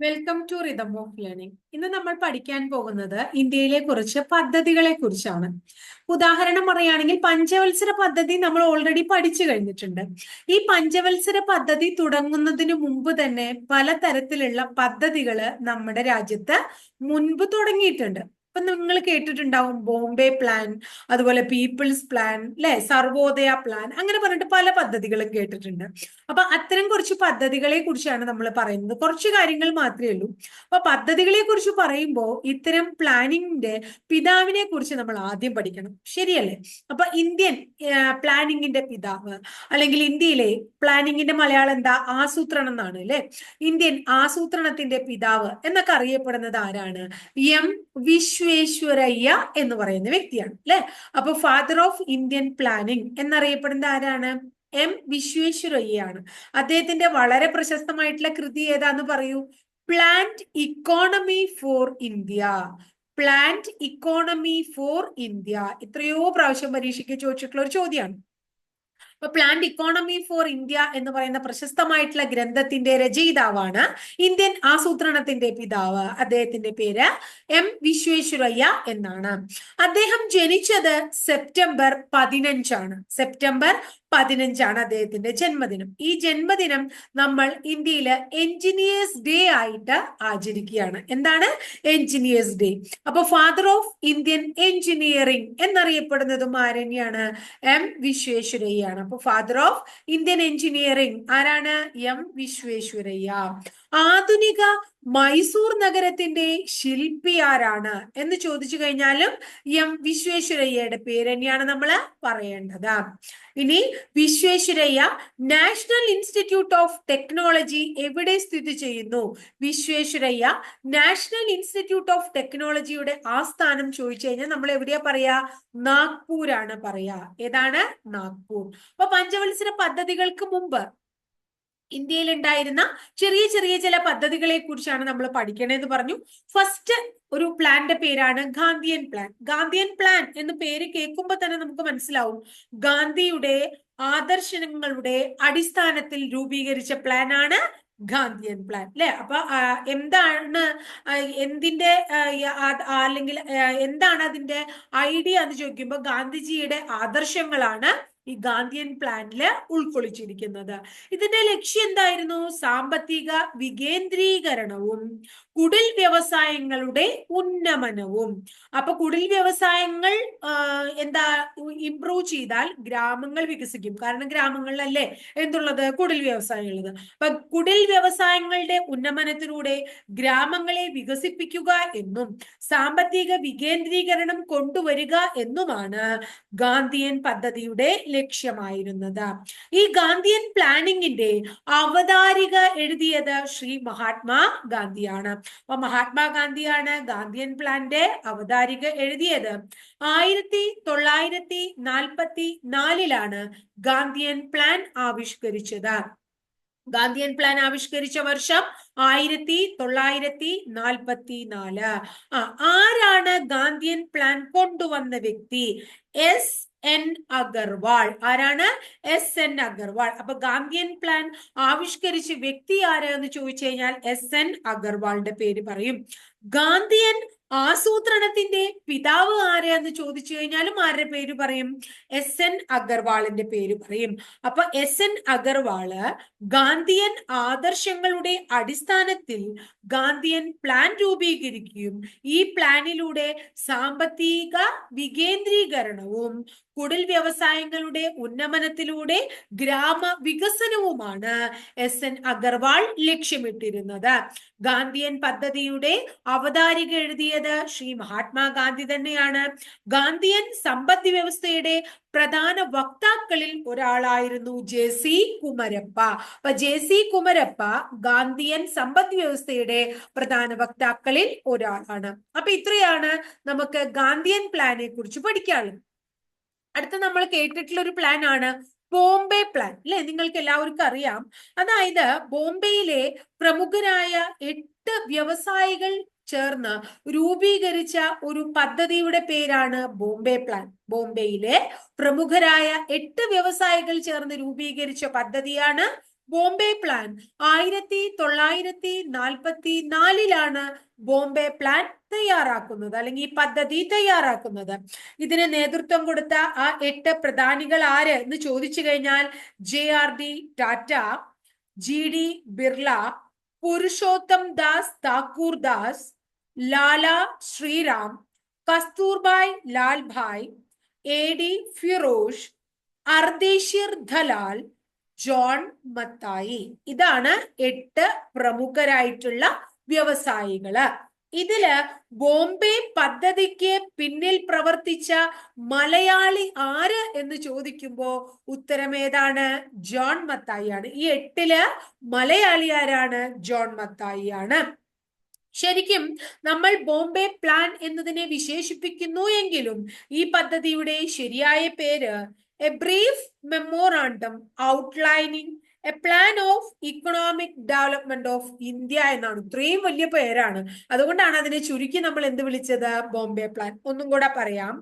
Welcome to rhythm of learning ഇന്ന് നമ്മൾ പഠിക്കാൻ പോകുന്നത് ഇന്ത്യയിലെ കുറിച്ച് പദ്ധതികളെ കുറിച്ചാണ്. ഉദാഹരണം പറയുകയാണെങ്കിൽ പഞ്ചവത്സര പദ്ധതി നമ്മൾ ഓൾറെഡി പഠിച്ചു കഴിഞ്ഞിട്ടുണ്ട്. ഈ പഞ്ചവത്സര പദ്ധതി തുടങ്ങുന്നതിന് മുമ്പ് തന്നെ പലതരത്തിലുള്ള പദ്ധതികൾ നമ്മുടെ രാജ്യത്ത് മുൻപ് തുടങ്ങിയിട്ടുണ്ട്. ഇപ്പൊ നിങ്ങൾ കേട്ടിട്ടുണ്ടാവും ബോംബെ പ്ലാൻ അതുപോലെ പീപ്പിൾസ് പ്ലാൻ അല്ലെ സർവോദയ പ്ലാൻ അങ്ങനെ പറഞ്ഞിട്ട് പല പദ്ധതികളും കേട്ടിട്ടുണ്ട്. അപ്പൊ അത്തരം കുറച്ച് പദ്ധതികളെ കുറിച്ചാണ് നമ്മൾ പറയുന്നത്. കുറച്ച് കാര്യങ്ങൾ മാത്രമേ ഉള്ളൂ. അപ്പൊ പദ്ധതികളെ കുറിച്ച് പറയുമ്പോൾ ഇത്തരം പ്ലാനിങ്ങിന്റെ പിതാവിനെ കുറിച്ച് നമ്മൾ ആദ്യം പഠിക്കണം. ശരിയല്ലേ? അപ്പൊ ഇന്ത്യൻ പ്ലാനിങ്ങിന്റെ പിതാവ് അല്ലെങ്കിൽ ഇന്ത്യയിലെ പ്ലാനിങ്ങിന്റെ മലയാളം എന്താ? ആസൂത്രണം എന്നാണ് അല്ലെ ഇന്ത്യൻ ആസൂത്രണത്തിന്റെ പിതാവ് എന്നൊക്കെ അറിയപ്പെടുന്നത് ആരാണ്? എം. വിശ്വേശ്വരയ്യ എന്ന് പറയുന്ന വ്യക്തിയാണ് അല്ലെ? അപ്പൊ ഫാദർ ഓഫ് ഇന്ത്യൻ പ്ലാനിങ് എന്നറിയപ്പെടുന്ന ആരാണ്? എം വിശ്വേശ്വരയ്യാണ് അദ്ദേഹത്തിന്റെ വളരെ പ്രശസ്തമായിട്ടുള്ള കൃതി ഏതാന്ന് പറയൂ? Planned economy for India planned economy for India എത്രയോ പ്രാവശ്യം പരീക്ഷയ്ക്ക് ചോദിച്ചിട്ടുള്ള ഒരു ചോദ്യമാണ്. അപ്പൊ പ്ലാന്റ് ഇക്കോണമി ഫോർ ഇന്ത്യ എന്ന് പറയുന്ന പ്രശസ്തമായിട്ടുള്ള ഗ്രന്ഥത്തിന്റെ രചയിതാവാണ് ഇന്ത്യൻ ആസൂത്രണത്തിന്റെ പിതാവ്. അദ്ദേഹത്തിന്റെ പേര് എം വിശ്വേശ്വരയ്യ എന്നാണ്. അദ്ദേഹം ജനിച്ചത് സെപ്റ്റംബർ പതിനഞ്ചാണ്. സെപ്റ്റംബർ പതിനഞ്ചാണ് അദ്ദേഹത്തിന്റെ ജന്മദിനം. ഈ ജന്മദിനം നമ്മൾ ഇന്ത്യയിൽ എഞ്ചിനീയേഴ്സ് ഡേ ആയിട്ട് ആചരിക്കുകയാണ്. എന്താണ്? Engineers day. അപ്പൊ ഫാദർ ഓഫ് ഇന്ത്യൻ എഞ്ചിനീയറിംഗ് എന്നറിയപ്പെടുന്നതും ആരന്നെയാണ്? എം വിശ്വേശ്വരയ്യാണ്. അപ്പൊ ഫാദർ ഓഫ് ഇന്ത്യൻ എഞ്ചിനീയറിംഗ് ആരാണ്? എം വിശ്വേശ്വരയ്യ. ആധുനിക മൈസൂർ നഗരത്തിന്റെ ശില്പി ആരാണ്? എന്ന് ചോദിച്ചു കഴിഞ്ഞാലും എം വിശ്വേശ്വരയ്യയുടെ പേര് തന്നെയാണ് നമ്മൾ പറയേണ്ടത്. ഇനി Visvesvaraya national institute of technology എവിടെ സ്ഥിതി ചെയ്യുന്നു? വിശ്വേശ്വരയ്യ നാഷണൽ ഇൻസ്റ്റിറ്റ്യൂട്ട് ഓഫ് ടെക്നോളജിയുടെ ആസ്ഥാനം ചോദിച്ചു കഴിഞ്ഞാൽ നമ്മൾ എവിടെയാ പറയാ? നാഗ്പൂരാണ് പറയാ. ഏതാണ്? നാഗ്പൂർ. അപ്പൊ പഞ്ചവത്സര പദ്ധതികൾക്ക് മുമ്പ് ഇന്ത്യയിൽ ഉണ്ടായിരുന്ന ചെറിയ ചെറിയ ചില പദ്ധതികളെ കുറിച്ചാണ് നമ്മൾ പഠിക്കണേന്ന് പറഞ്ഞു. ഫസ്റ്റ് ഒരു പ്ലാന്റെ പേരാണ് ഗാന്ധിയൻ പ്ലാൻ ഗാന്ധിയൻ പ്ലാൻ എന്ന് പേര് കേൾക്കുമ്പോൾ തന്നെ നമുക്ക് മനസ്സിലാവും. ഗാന്ധിയുടെ ആദർശങ്ങളുടെ അടിസ്ഥാനത്തിൽ രൂപീകരിച്ച പ്ലാനാണ് ഗാന്ധിയൻ പ്ലാൻ അല്ലെ അപ്പൊ എന്താണ് എന്തിന്റെ അല്ലെങ്കിൽ എന്താണ് അതിന്റെ ഐഡിയ എന്ന് ചോദിക്കുമ്പോൾ ഗാന്ധിജിയുടെ ആദർശങ്ങളാണ് ഈ ഗാന്ധിയൻ പ്ലാനിൽ ഉൾക്കൊള്ളിച്ചിരിക്കുന്നത്. ഇതിന്റെ ലക്ഷ്യം എന്തായിരുന്നു? സാമ്പത്തിക വികേന്ദ്രീകരണവും കുടിൽ വ്യവസായങ്ങളുടെ ഉന്നമനവും. അപ്പൊ കുടിൽ വ്യവസായങ്ങൾ എന്താ ഇംപ്രൂവ് ചെയ്താൽ ഗ്രാമങ്ങൾ വികസിക്കും. കാരണം ഗ്രാമങ്ങളിലല്ലേ എന്തുള്ളത്? കുടിൽ വ്യവസായങ്ങളുള്ളത് അപ്പൊ കുടിൽ വ്യവസായങ്ങളുടെ ഉന്നമനത്തിലൂടെ ഗ്രാമങ്ങളെ വികസിപ്പിക്കുക എന്നും സാമ്പത്തിക വികേന്ദ്രീകരണം കൊണ്ടുവരിക എന്നുമാണ് ഗാന്ധിയൻ പദ്ധതിയുടെ ലക്ഷ്യമായിരുന്നത്. ഈ ഗാന്ധിയൻ പ്ലാനിങ്ങിന്റെ അവതാരിക എഴുതിയത് ശ്രീ മഹാത്മാ ഗാന്ധിയാണ്. അപ്പൊ മഹാത്മാഗാന്ധിയാണ് ഗാന്ധിയൻ പ്ലാന്റെ അവതാരിക എഴുതിയത്. ആയിരത്തി തൊള്ളായിരത്തി നാൽപ്പത്തി നാലിലാണ് ഗാന്ധിയൻ പ്ലാൻ ആവിഷ്കരിച്ചത്. ഗാന്ധിയൻ പ്ലാൻ ആവിഷ്കരിച്ച വർഷം ആയിരത്തി തൊള്ളായിരത്തി നാൽപ്പത്തി നാല് ആ ആരാണ് ഗാന്ധിയൻ പ്ലാൻ കൊണ്ടുവന്ന വ്യക്തി? S N Agarwal. ആരാണ്? S N Agarwal. അപ്പൊ ഗാന്ധിയൻ പ്ലാൻ ആവിഷ്കരിച്ച വ്യക്തി ആരാന്ന് ചോദിച്ചു കഴിഞ്ഞാൽ എസ് എൻ അഗർവാളിന്റെ പേര് പറയും. ഗാന്ധിയൻ ആസൂത്രണത്തിന്റെ പിതാവ് ആര് എന്ന് ചോദിച്ചു കഴിഞ്ഞാലും ആരുടെ പേര് പറയും? എസ് എൻ അഗർവാളിന്റെ പേര് പറയും. അപ്പൊ എസ് എൻ അഗർവാൾ ഗാന്ധിയൻ ആദർശങ്ങളുടെ അടിസ്ഥാനത്തിൽ ഗാന്ധിയൻ പ്ലാൻ രൂപീകരിക്കുകയും ഈ പ്ലാനിലൂടെ സാമ്പത്തിക വികേന്ദ്രീകരണവും കുടിൽ വ്യവസായങ്ങളുടെ ഉന്നമനത്തിലൂടെ ഗ്രാമ വികസനവുമാണ് എസ് എൻ അഗർവാൾ ലക്ഷ്യമിട്ടിരുന്നത്. ഗാന്ധിയൻ പദ്ധതിയുടെ അവതാരിക എഴുതിയത് ശ്രീ മഹാത്മാഗാന്ധി തന്നെയാണ്. ഗാന്ധിയൻ സമ്പദ് വ്യവസ്ഥയുടെ പ്രധാന വക്താക്കളിൽ ഒരാളായിരുന്നു ജെ സി കുമരപ്പ. അപ്പൊ ജെ സി കുമരപ്പ ഗാന്ധിയൻ സമ്പദ് വ്യവസ്ഥയുടെ പ്രധാന വക്താക്കളിൽ ഒരാളാണ്. അപ്പൊ ഇത്രയാണ് നമുക്ക് ഗാന്ധിയൻ പ്ലാനെ കുറിച്ച് പഠിക്കാനുള്ളത്. അടുത്ത നമ്മൾ കേട്ടിട്ടുള്ള ഒരു പ്ലാൻ ആണ് ബോംബെ പ്ലാൻ അല്ലെ നിങ്ങൾക്ക് എല്ലാവർക്കും അറിയാം. അതായത് ബോംബെയിലെ പ്രമുഖരായ എട്ട് വ്യവസായികൾ ചേർന്ന് രൂപീകരിച്ച ഒരു പദ്ധതിയുടെ പേരാണ് ബോംബെ പ്ലാൻ ബോംബെയിലെ പ്രമുഖരായ എട്ട് വ്യവസായികൾ ചേർന്ന് രൂപീകരിച്ച പദ്ധതിയാണ് ബോംബെ പ്ലാൻ ആയിരത്തി തൊള്ളായിരത്തി നാൽപ്പത്തി നാലിലാണ് ബോംബെ പ്ലാൻ തയ്യാറാക്കുന്നത് അല്ലെങ്കിൽ ഈ പദ്ധതി തയ്യാറാക്കുന്നത്. ഇതിന് നേതൃത്വം കൊടുത്ത ആ എട്ട് പ്രധാനികൾ ആര് എന്ന് ചോദിച്ചു കഴിഞ്ഞാൽ J R D Tata G D Birla Purushottam Das Thakur Das Lala Shriram Kasturbhai Lalbhai A D Firoz Ardeshir Dalal John Mathai. ഇതാണ് എട്ട് പ്രമുഖരായിട്ടുള്ള വ്യവസായികൾ. ഇതിൽ ബോംബെ പദ്ധതിക്ക് പിന്നിൽ പ്രവർത്തിച്ച മലയാളി ആര് എന്ന് ചോദിക്കുമ്പോ ഉത്തരം ഏതാണ്? ജോൺ മത്തായി ആണ് ഈ എട്ടിൽ മലയാളി ആരാണ്? ജോൺ മത്തായി ആണ് ശരിക്കും നമ്മൾ ബോംബെ പ്ലാൻ എന്നതിനെ വിശേഷിപ്പിക്കുന്നു എങ്കിലും ഈ പദ്ധതിയുടെ ശരിയായ പേര് a brief memorandum outlining a plan of economic development of India എന്നാണ്. ഇത്രയും വലിയ പേരാണ്. അതുകൊണ്ടാണ് അതിനെ ചുരുക്കി നമ്മൾ എന്ത് വിളിച്ചത്? ബോംബെ പ്ലാൻ ഒന്നും കൂടെ പറയാം.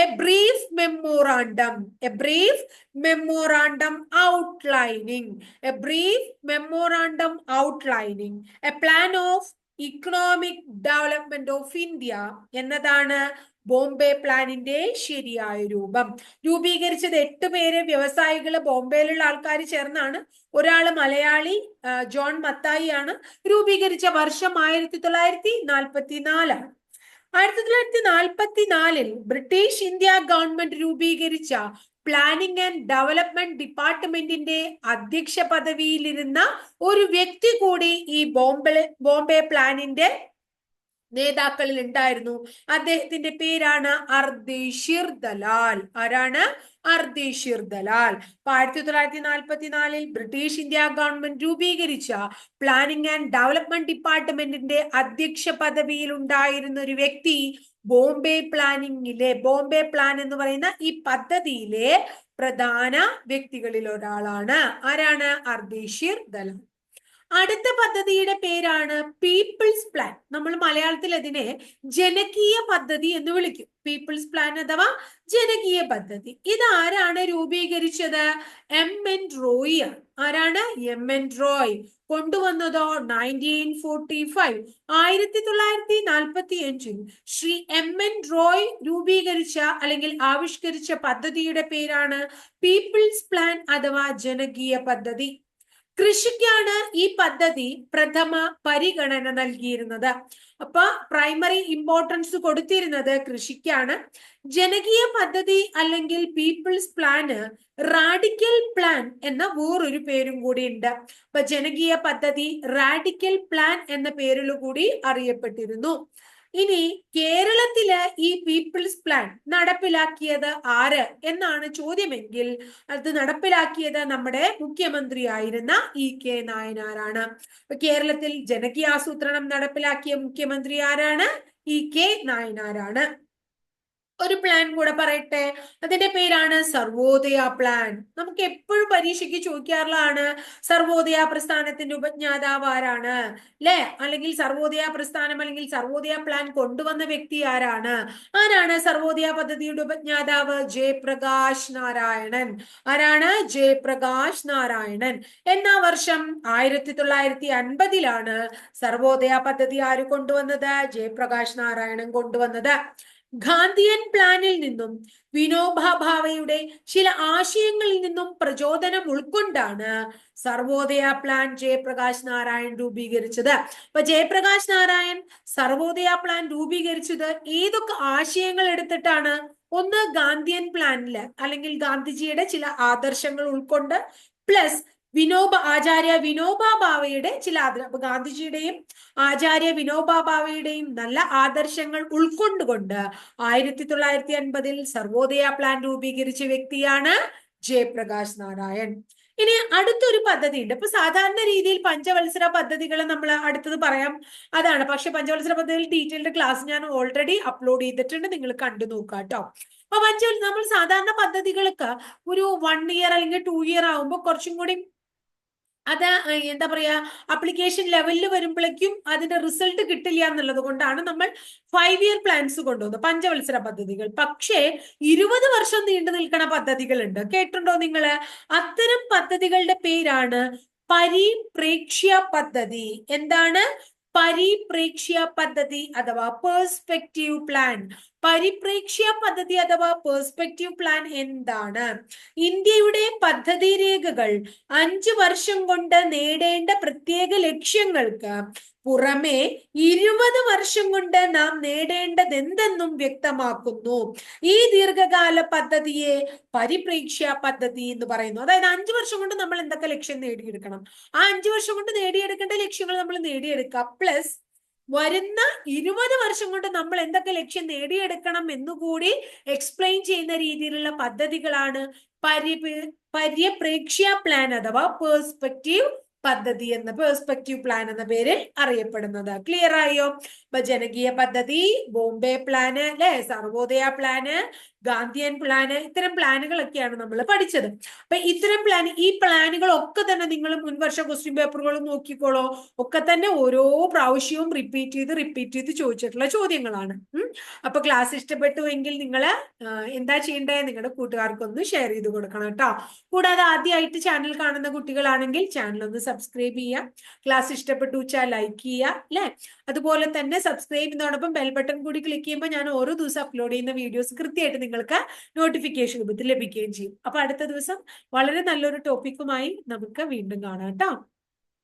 A brief memorandum a brief memorandum outlining a brief memorandum outlining a plan of economic development of India എന്നതാണ് ബോംബെ പ്ലാനിന്റെ ശരിയായ രൂപം. രൂപീകരിച്ചത് എട്ട് പേര് വ്യവസായികൾ ബോംബെയിലുള്ള ആൾക്കാർ ചേർന്നാണ്. ഒരാൾ മലയാളി ജോൺ മത്തായി ആണ് രൂപീകരിച്ച വർഷം ആയിരത്തി തൊള്ളായിരത്തി നാൽപ്പത്തി നാലാണ് ആയിരത്തി തൊള്ളായിരത്തി നാൽപ്പത്തി നാലിൽ ബ്രിട്ടീഷ് ഇന്ത്യ ഗവൺമെന്റ് രൂപീകരിച്ച പ്ലാനിംഗ് ആൻഡ് ഡെവലപ്മെന്റ് ഡിപ്പാർട്ട്മെന്റിന്റെ അധ്യക്ഷ പദവിയിലിരുന്ന ഒരു വ്യക്തി കൂടി ഈ ബോംബെ ബോംബെ പ്ലാനിന്റെ നേതാക്കളിൽ ഉണ്ടായിരുന്നു അദ്ദേഹത്തിന്റെ പേരാണ് അർദേഷിർ ദലാൽ. ആരാണ്? അർദേഷിർ ദലാൽ. അപ്പൊ ആയിരത്തി തൊള്ളായിരത്തി നാൽപ്പത്തി നാലിൽ ബ്രിട്ടീഷ് ഇന്ത്യ ഗവൺമെന്റ് രൂപീകരിച്ച പ്ലാനിംഗ് ആൻഡ് ഡെവലപ്മെന്റ് ഡിപ്പാർട്ട്മെന്റിന്റെ അധ്യക്ഷ പദവിയിൽ ഉണ്ടായിരുന്ന ഒരു വ്യക്തി ബോംബെ പ്ലാനിങ്ങിലെ ബോംബെ പ്ലാൻ എന്ന് പറയുന്ന ഈ പദ്ധതിയിലെ പ്രധാന വ്യക്തികളിൽ ഒരാളാണ്. ആരാണ്? അർദേഷിർ ദലാൽ. അടുത്ത പദ്ധതിയുടെ പേരാണ് പീപ്പിൾസ് പ്ലാൻ നമ്മൾ മലയാളത്തിൽ അതിനെ ജനകീയ പദ്ധതി എന്ന് വിളിക്കും. പീപ്പിൾസ് പ്ലാൻ അഥവാ ജനകീയ പദ്ധതി. ഇത് ആരാണ് രൂപീകരിച്ചത്? എം എൻ റോയി ആണ്. ആരാണ്? എം എൻ റോയ് കൊണ്ടുവന്നതോ? നയന്റീൻ ഫോർട്ടി ഫൈവ് ആയിരത്തി തൊള്ളായിരത്തി നാൽപ്പത്തി അഞ്ചിൽ ശ്രീ എം എൻ റോയ് രൂപീകരിച്ച അല്ലെങ്കിൽ ആവിഷ്കരിച്ച പദ്ധതിയുടെ പേരാണ് പീപ്പിൾസ് പ്ലാൻ അഥവാ ജനകീയ പദ്ധതി. കൃഷിക്കാണ് ഈ പദ്ധതി പ്രഥമ പരിഗണന നൽകിയിരുന്നത്. അപ്പൊ പ്രൈമറി ഇമ്പോർട്ടൻസ് കൊടുത്തിരുന്നത് കൃഷിക്കാണ്. ജനകീയ പദ്ധതി അല്ലെങ്കിൽ പീപ്പിൾസ് പ്ലാന് റാഡിക്കൽ പ്ലാൻ എന്ന വേറൊരു പേരും കൂടി ഉണ്ട്. അപ്പൊ ജനകീയ പദ്ധതി റാഡിക്കൽ പ്ലാൻ എന്ന പേരിൽ കൂടി അറിയപ്പെട്ടിരുന്നു. ഇനി കേരളത്തിൽ ഈ പീപ്പിൾസ് പ്ലാൻ നടപ്പിലാക്കിയത് ആര് എന്നാണ് ചോദ്യമെങ്കിൽ അത് നടപ്പിലാക്കിയത് നമ്മുടെ മുഖ്യമന്ത്രിയായിരുന്ന ഇ കെ നായനാരാണ്. കേരളത്തിൽ ജനകീയ ജനകീയാസൂത്രണം നടപ്പിലാക്കിയ മുഖ്യമന്ത്രി ആരാണ്? ഇ കെ നായനാരാണ്. ഒരു പ്ലാൻ കൂടെ പറയട്ടെ? അതിന്റെ പേരാണ് സർവോദയ പ്ലാൻ നമുക്ക് എപ്പോഴും പരീക്ഷയ്ക്ക് ചോദിക്കാറുള്ളതാണ് സർവോദയ പ്രസ്ഥാനത്തിന്റെ ഉപജ്ഞാതാവ് ആരാണ്? ല്ലേ? അല്ലെങ്കിൽ സർവോദയ പ്രസ്ഥാനം അല്ലെങ്കിൽ സർവോദയ പ്ലാൻ കൊണ്ടുവന്ന വ്യക്തി ആരാണ്? ആരാണ് സർവോദയ പദ്ധതിയുടെ ഉപജ്ഞാതാവ്? ജയപ്രകാശ് നാരായണൻ. ആരാണ്? ജയപ്രകാശ് നാരായണൻ. എന്ന വർഷം? ആയിരത്തി തൊള്ളായിരത്തി അൻപതിലാണ് സർവോദയ പദ്ധതി ആര് കൊണ്ടുവന്നത്? ജയപ്രകാശ് നാരായണൻ കൊണ്ടുവന്നത്. ഗാന്ധിയൻ പ്ലാനിൽ നിന്നും വിനോബ ഭാവയുടെ ചില ആശയങ്ങളിൽ നിന്നും പ്രചോദനം ഉൾക്കൊണ്ടാണ് സർവോദയ പ്ലാൻ ജയപ്രകാശ് നാരായൺ രൂപീകരിച്ചത്. അപ്പൊ ജയപ്രകാശ് നാരായൺ സർവോദയ പ്ലാൻ രൂപീകരിച്ചത് ഏതൊക്കെ ആശയങ്ങൾ എടുത്തിട്ടാണ്? ഒന്ന് ഗാന്ധിയൻ പ്ലാനിൽ അല്ലെങ്കിൽ ഗാന്ധിജിയുടെ ചില ആദർശങ്ങൾ ഉൾക്കൊണ്ട് പ്ലസ് വിനോബ ആചാര്യ വിനോബ ഭാവയുടെ ചില ഗാന്ധിജിയുടെയും ആചാര്യ വിനോബ ഭാവയുടെയും നല്ല ആദർശങ്ങൾ ഉൾക്കൊണ്ടുകൊണ്ട് ആയിരത്തി തൊള്ളായിരത്തി അൻപതിൽ സർവോദയ പ്ലാൻ രൂപീകരിച്ച വ്യക്തിയാണ് ജയപ്രകാശ് നാരായൺ. ഇനി അടുത്തൊരു പദ്ധതി ഉണ്ട് ഇപ്പൊ സാധാരണ രീതിയിൽ പഞ്ചവത്സര പദ്ധതികൾ നമ്മൾ അടുത്തത് പറയാം. അതാണ്. പക്ഷെ പഞ്ചവത്സര പദ്ധതിയിൽ ഡീറ്റെയിൽഡ് ക്ലാസ് ഞാൻ ഓൾറെഡി അപ്ലോഡ് ചെയ്തിട്ടുണ്ട്. നിങ്ങൾ കണ്ടു നോക്കുക കേട്ടോ. അപ്പൊ പഞ്ചവത്സര നമ്മൾ സാധാരണ പദ്ധതികൾക്ക് ഒരു വൺ ഇയർ അല്ലെങ്കിൽ ടു ഇയർ ആകുമ്പോൾ കുറച്ചും കൂടി അത് എന്താ പറയാ അപ്ലിക്കേഷൻ ലെവലിൽ വരുമ്പോഴേക്കും അതിന്റെ റിസൾട്ട് കിട്ടില്ല എന്നുള്ളത് കൊണ്ടാണ് നമ്മൾ ഫൈവ് ഇയർ പ്ലാൻസ് കൊണ്ടുവന്നത്. പഞ്ചവത്സര പദ്ധതികൾ. പക്ഷേ ഇരുപത് വർഷം നീണ്ടു നിൽക്കുന്ന പദ്ധതികളുണ്ട്. കേട്ടിട്ടുണ്ടോ നിങ്ങൾ? അത്തരം പദ്ധതികളുടെ പേരാണ് പരിപ്രേക്ഷ്യ പദ്ധതി. എന്താണ്? പരിപ്രേക്ഷ്യ പദ്ധതി അഥവാ പേഴ്സ്പെക്റ്റീവ് പ്ലാൻ പരിപ്രേക്ഷ്യ പദ്ധതി അഥവാ പേഴ്സ്പെക്റ്റീവ് പ്ലാൻ എന്താണ്? ഇന്ത്യയുടെ പദ്ധതി രേഖകൾ അഞ്ചു വർഷം കൊണ്ട് നേടേണ്ട പ്രത്യേക ലക്ഷ്യങ്ങൾക്ക് പുറമെ ഇരുപത് വർഷം കൊണ്ട് നാം നേടേണ്ടത് എന്തെന്നും വ്യക്തമാക്കുന്നു. ഈ ദീർഘകാല പദ്ധതിയെ പരിപ്രേക്ഷ്യ പദ്ധതി എന്ന് പറയുന്നു. അതായത് അഞ്ചു വർഷം കൊണ്ട് നമ്മൾ എന്തൊക്കെ ലക്ഷ്യം നേടിയെടുക്കണം? ആ അഞ്ചു വർഷം കൊണ്ട് നേടിയെടുക്കേണ്ട ലക്ഷ്യങ്ങൾ നമ്മൾ നേടിയെടുക്കുക പ്ലസ് വരുന്ന ഇരുപത് വർഷം കൊണ്ട് നമ്മൾ എന്തൊക്കെ ലക്ഷ്യം നേടിയെടുക്കണം എന്നുകൂടി എക്സ്പ്ലെയിൻ ചെയ്യുന്ന രീതിയിലുള്ള പദ്ധതികളാണ് പര്യ പര്യപ്രേക്ഷ്യ പ്ലാൻ അഥവാ പേഴ്സ്പെക്റ്റീവ് പദ്ധതി എന്ന പേഴ്സ്പെക്റ്റീവ് പ്ലാൻ എന്ന പേരിൽ അറിയപ്പെടുന്നത്. ക്ലിയർ ആയോ? ഇപ്പൊ ജനകീയ പദ്ധതി ബോംബെ പ്ലാന് അല്ലെ സർവോദയ പ്ലാന് ഗാന്ധിയൻ പ്ലാന് ഇത്തരം പ്ലാനുകളൊക്കെയാണ് നമ്മൾ പഠിച്ചത്. അപ്പൊ ഇത്തരം പ്ലാൻ ഈ പ്ലാനുകളൊക്കെ തന്നെ നിങ്ങൾ മുൻവർഷ ക്വസ്റ്റ്യൻ പേപ്പറുകളും നോക്കിക്കോളോ. ഒക്കെ തന്നെ ഓരോ പ്രാവശ്യവും റിപ്പീറ്റ് ചെയ്ത് റിപ്പീറ്റ് ചെയ്ത് ചോദിച്ചിട്ടുള്ള ചോദ്യങ്ങളാണ്. അപ്പൊ ക്ലാസ് ഇഷ്ടപ്പെട്ടു എങ്കിൽ നിങ്ങൾ എന്താ ചെയ്യേണ്ടത് നിങ്ങളുടെ കൂട്ടുകാർക്കൊന്ന് ഷെയർ ചെയ്ത് കൊടുക്കണം കേട്ടോ. കൂടാതെ ആദ്യമായിട്ട് ചാനൽ കാണുന്ന കുട്ടികളാണെങ്കിൽ ചാനൽ ഒന്ന് സബ്സ്ക്രൈബ് ചെയ്യുക ക്ലാസ് ഇഷ്ടപ്പെട്ടു വെച്ചാൽ ലൈക്ക് ചെയ്യുക അല്ലെ അതുപോലെ തന്നെ സബ്സ്ക്രൈബ് ചെയ്യുന്നതോടൊപ്പം ബെൽ ബട്ടൺ കൂടി ക്ലിക്ക് ചെയ്യുമ്പോൾ ഞാൻ ഓരോ ദിവസം അപ്ലോഡ് ചെയ്യുന്ന വീഡിയോസ് കൃത്യമായിട്ട് നിങ്ങൾക്ക് നോട്ടിഫിക്കേഷൻ രൂപത്തിൽ ലഭിക്കുകയും ചെയ്യും. അപ്പൊ അടുത്ത ദിവസം വളരെ നല്ലൊരു ടോപ്പിക്കുമായി നമുക്ക് വീണ്ടും കാണാം കേട്ടോ.